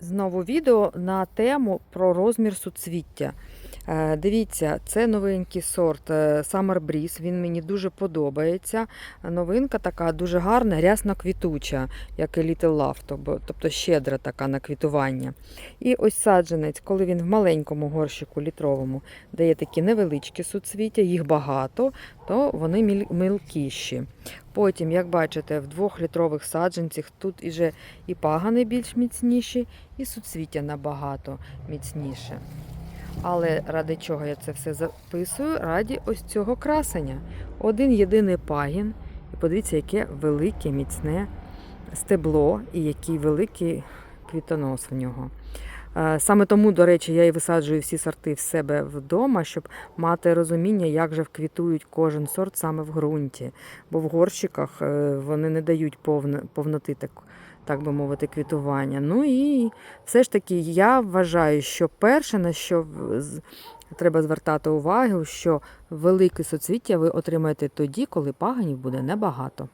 Знову відео на тему про розмір суцвіття. Е, Дивіться, це новенький сорт е, Summer Breeze. Він мені дуже подобається. Новинка така дуже гарна, рясно квітуча, як і Little Love, тобто- щедра така на квітування. І ось саджанець, коли він в маленькому горщику літровому дає такі невеличкі суцвіття, їх багато, то вони мілкіші. Потім, як бачите, в двохлітрових саджанцях тут іже і пагани більш міцніші, і суцвіття набагато міцніше. Але ради чого я це все записую? Раді ось цього красення. Один єдиний пагін. І подивіться, яке велике, міцне стебло і який великий квітонос в нього. Е, Саме тому, до речі, я і висаджую всі сорти в себе вдома, щоб мати розуміння, як же вквітують кожен сорт саме в ґрунті. Бо в горщиках е, вони не дають повно, повноти, так, так би мовити, квітування. Ну і все ж таки я вважаю, що перше, на що треба звертати увагу, що велике соцвіття ви отримаєте тоді, коли паганів буде небагато.